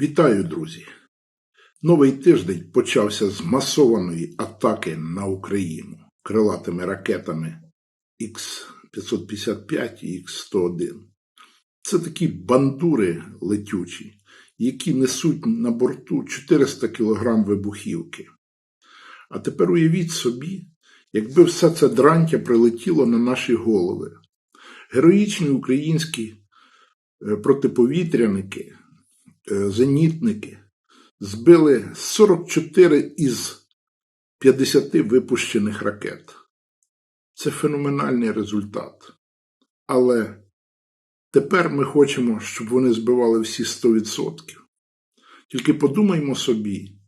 Вітаю, друзі! Новий тиждень почався з масованої атаки на Україну крилатими ракетами Х-555 і Х-101. Це такі бандури летючі, які несуть на борту 400 кг вибухівки. А тепер уявіть собі, якби все це дрантя прилетіло на наші голови. Героїчні українські е, протиповітряники зенітники збили 44 із 50 випущених ракет. Це феноменальний результат. Але тепер ми хочемо, щоб вони збивали всі 100%. Тільки подумаймо собі,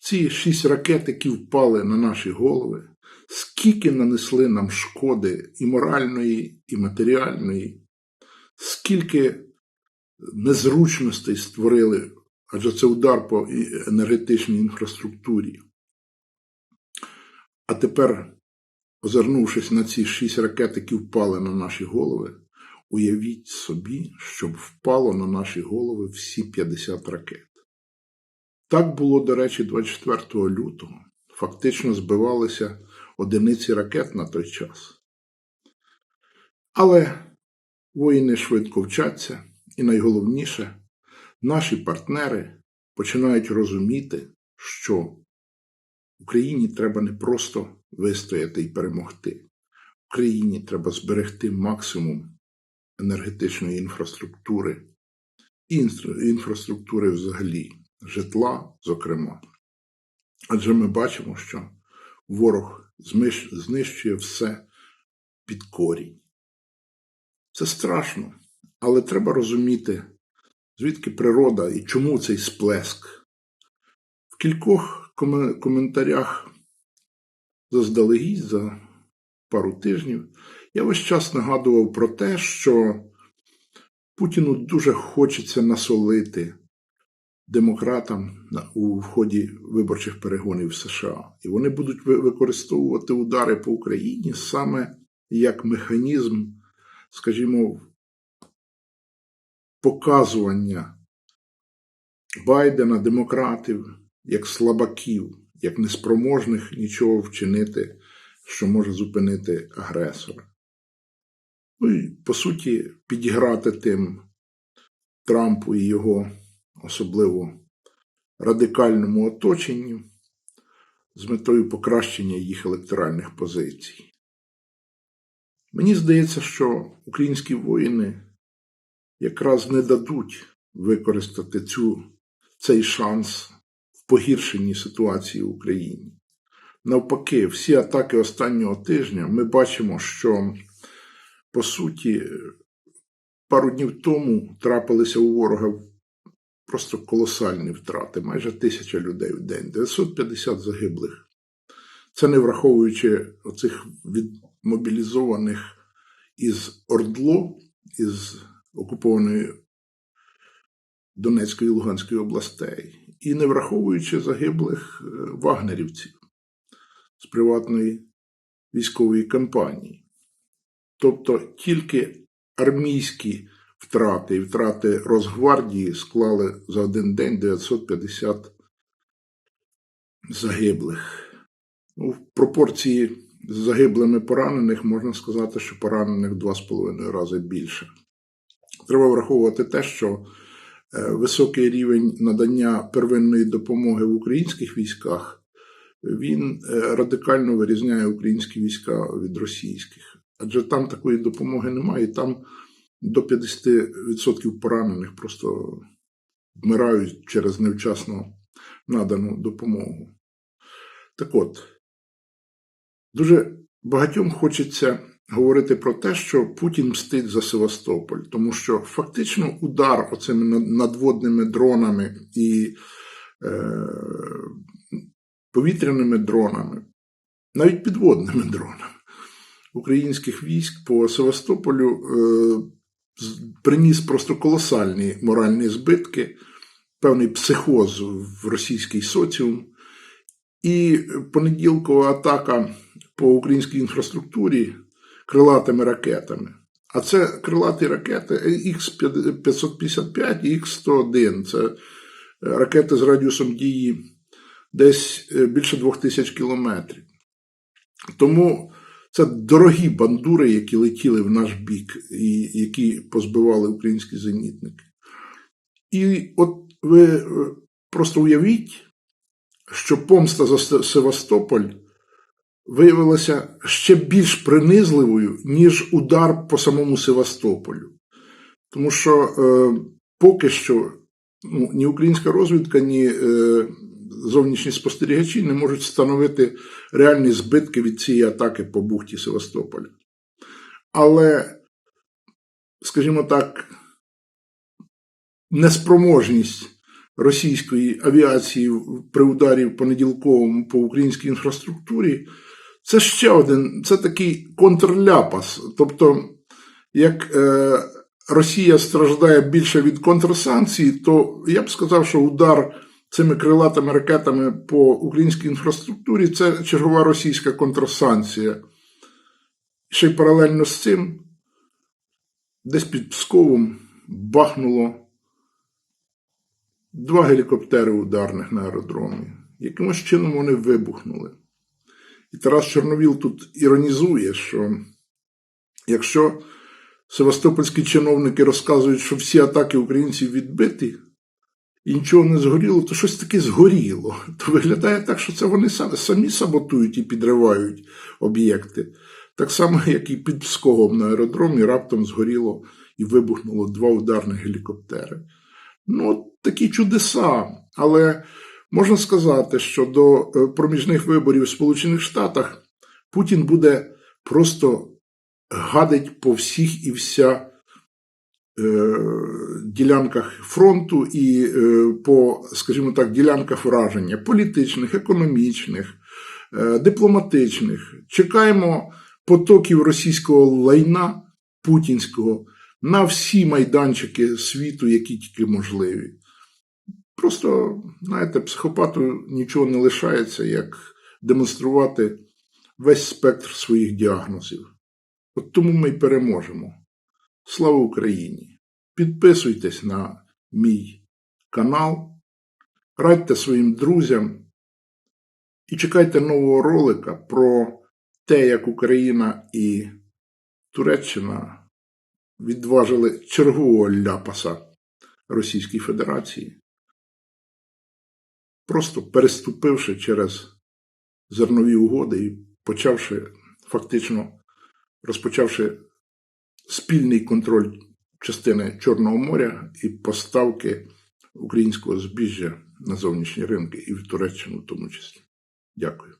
ці шість ракет, які впали на наші голови, скільки нанесли нам шкоди і моральної, і матеріальної, скільки незручностей створили, адже це удар по енергетичній інфраструктурі. А тепер, озирнувшись на ці шість ракет, які впали на наші голови, уявіть собі, щоб впало на наші голови всі 50 ракет. Так було, до речі, 24 лютого. Фактично збивалися одиниці ракет на той час. Але воїни швидко вчаться, і найголовніше, наші партнери починають розуміти, що Україні треба не просто вистояти і перемогти. Україні треба зберегти максимум енергетичної інфраструктури і інфраструктури взагалі, житла, зокрема. Адже ми бачимо, що ворог знищує все під корінь. Це страшно, але треба розуміти, звідки природа і чому цей сплеск. В кількох коментарях заздалегідь за пару тижнів я весь час нагадував про те, що Путіну дуже хочеться насолити демократам у ході виборчих перегонів в США. І вони будуть використовувати удари по Україні саме як механізм, скажімо, показування Байдена, демократів як слабаків, як неспроможних нічого вчинити, що може зупинити агресора. Ну і, по суті, підіграти тим Трампу і його особливо радикальному оточенню з метою покращення їх електоральних позицій. Мені здається, що українські воїни якраз не дадуть використати цю, цей шанс в погіршенні ситуації в Україні. Навпаки, всі атаки останнього тижня ми бачимо, що по суті пару днів тому трапилися у ворога просто колосальні втрати, майже тисяча людей в день, 950 загиблих. Це не враховуючи оцих відмобілізованих із Ордло, із окупованої Донецької і Луганської областей, і не враховуючи загиблих е, вагнерівців з приватної військової кампанії. Тобто тільки армійські втрати і втрати Росгвардії склали за один день 950 загиблих. Ну, В пропорції з загиблими поранених можна сказати, що поранених 2,5 рази більше. Треба враховувати те, що е, високий рівень надання первинної допомоги в українських військах він е, радикально вирізняє українські війська від російських. Адже там такої допомоги немає, і там до 50% поранених просто вмирають через невчасно надану допомогу. Так от, дуже багатьом хочеться говорити про те, що Путін мстить за Севастополь, тому що фактично удар оцими надводними дронами і е, повітряними дронами, навіть підводними дронами українських військ по Севастополю е, приніс просто колосальні моральні збитки, певний психоз в російський соціум. І понеділкова атака по українській інфраструктурі крилатими ракетами. А це крилаті ракети Х555 і Х101. Це ракети з радіусом дії десь е, більше двох тисяч кілометрів. Тому це дорогі бандури, які летіли в наш бік, і які позбивали українські зенітники. І от ви е, просто уявіть, що помста за Севастополь виявилася ще більш принизливою, ніж удар по самому Севастополю. Тому що е, поки що ну, ні українська розвідка, ні е, зовнішні спостерігачі не можуть встановити реальні збитки від цієї атаки по бухті Севастополя. Але, скажімо так, неспроможність російської авіації при ударі в понеділковому по українській інфраструктурі це ще один, це такий контрляпас. Тобто, як е, Росія страждає більше від контрсанкцій, то я б сказав, що удар цими крилатими ракетами по українській інфраструктурі це чергова російська контрсанкція. Ще й паралельно з цим, десь під Псковом бахнуло два гелікоптери ударних на аеродромі. Якимось чином вони вибухнули. І Тарас Чорновіл тут іронізує, що якщо севастопольські чиновники розказують, що всі атаки українців відбиті і нічого не згоріло, то щось таке згоріло. То виглядає так, що це вони са- самі саботують і підривають об'єкти. Так само, як і під Псковом на аеродромі раптом згоріло і вибухнуло два ударних гелікоптери. Ну, такі чудеса. Але можна сказати, що до е, проміжних виборів в Сполучених Штатах Путін буде просто гадить по всіх і вся е, ділянках фронту і е, по, скажімо так, ділянках враження політичних, економічних, дипломатичних. Чекаємо потоків російського лайна путінського на всі майданчики світу, які тільки можливі. Просто, знаєте, психопату нічого не лишається, як демонструвати весь спектр своїх діагнозів. От тому ми й переможемо. Слава Україні! Підписуйтесь на мій канал, радьте своїм друзям і чекайте нового ролика про те, як Україна і Туреччина відважили чергового ляпаса Російській Федерації, просто переступивши через зернові угоди і почавши фактично розпочавши спільний контроль частини Чорного моря і поставки українського збіжжя на зовнішні ринки і в Туреччину в тому числі. Дякую.